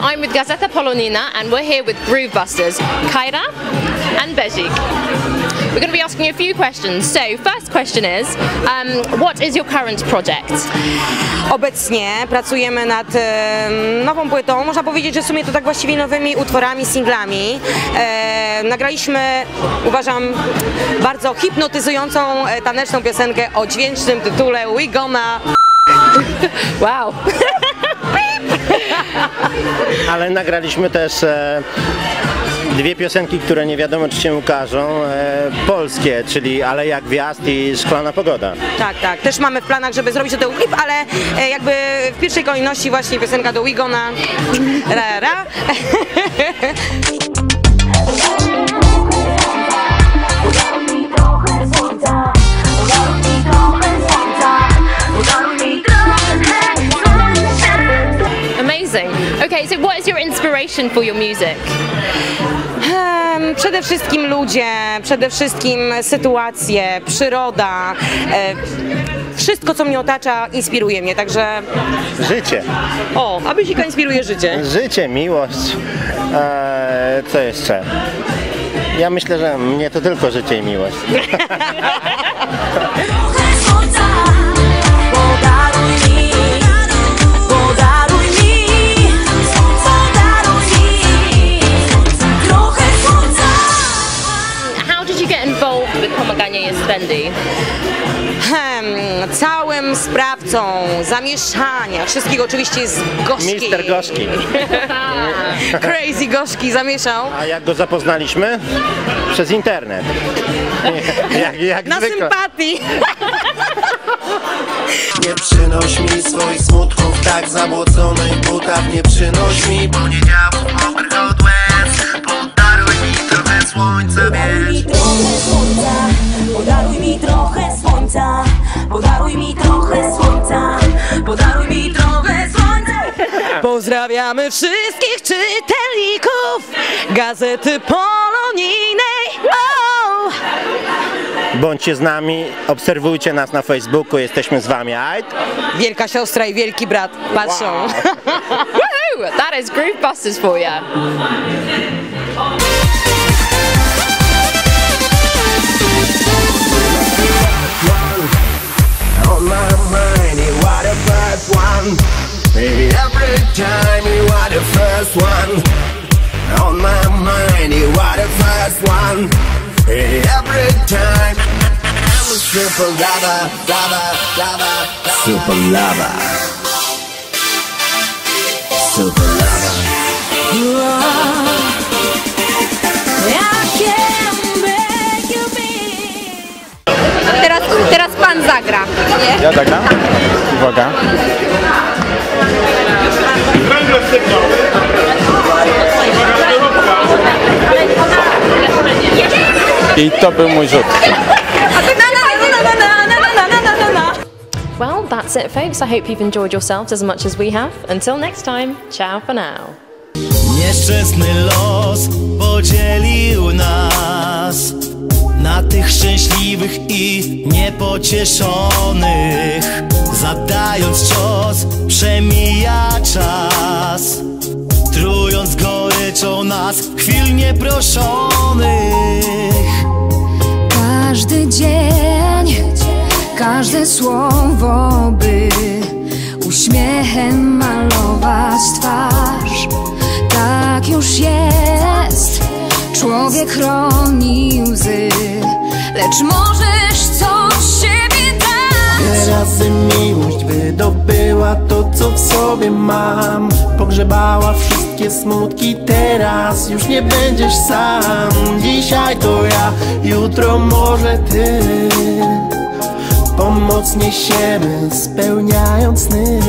I'm with Gazeta Polonina and we're here with Groove Busters, Kaira and Bezik. We're going to be asking you a few questions. So, first question is, um, what is your current project? Obecnie pracujemy nad nową płytą, można powiedzieć, że w sumie to tak właściwie nowymi utworami, singlami. E, nagraliśmy, uważam, bardzo hipnotyzującą e, taneczną piosenkę o dźwięcznym tytule We Gonna... Wow. Ale nagraliśmy też e, dwie piosenki, które nie wiadomo czy się ukażą, e, polskie, czyli Ale jak gwiazd i Szklana pogoda. Tak, tak. Też mamy w planach, żeby zrobić do tego klip, ale e, jakby w pierwszej kolejności właśnie piosenka do We Gonna... Ra, ra. inspiration for your music? Przede wszystkim ludzie, przede wszystkim sytuacje, przyroda. e, Wszystko, co mnie otacza, inspiruje mnie, także Życie. o, Abysika inspiruje życie. Życie, miłość. E, co jeszcze? Ja myślę, że mnie to tylko życie i miłość. Yespendi? Hem, całym sprawcą zamieszania, wszystkiego oczywiście jest Gorzki. Mister Gorzki. Crazy Gorzki zamieszał. A jak go zapoznaliśmy? Przez internet. Jak, jak Na zwykle. sympatii. Nie przynoś mi swoich smutków tak zabłoconych butach Nie przynoś mi poniedziałków mokrych od łez Podaruj mi trochę słońca, wiesz mi trochę słońca, podaruj mi trochę słońca, podaruj mi trochę słońca. Pozdrawiamy wszystkich czytelników Gazety Polonijnej. Oh! Bądźcie z nami, obserwujcie nas na Facebooku, jesteśmy z wami. Wielka siostra i wielki brat patrzą. Woohoo! That is Groove Busters for you. First one On my mind, you are the first one every time I'm a super lover, lover, lover, Super lover Super lover I can make you feel. Teraz, teraz pan zagra. Nie? Ja zagram? Uwaga. Well, that's it, folks. I hope you've enjoyed yourselves as much as we have. Until next time, ciao for now. Nieszczęsny los podzielił nas na tych szczęśliwych i niepocieszonych. Zadając cios, przemija czas, trując goryczą nas chwil nieproszonych. Każdy dzień, każde słowo, by uśmiechem malować twarz. Tak już jest, człowiek chroni łzy, lecz możesz coś z siebie dać. Razy miłość wydobyła to, co w sobie mam. Pogrzebała wszystkie smutki, teraz już nie będziesz sam. Dzisiaj to ja, jutro może ty. Pomocnie siebie spełniając sny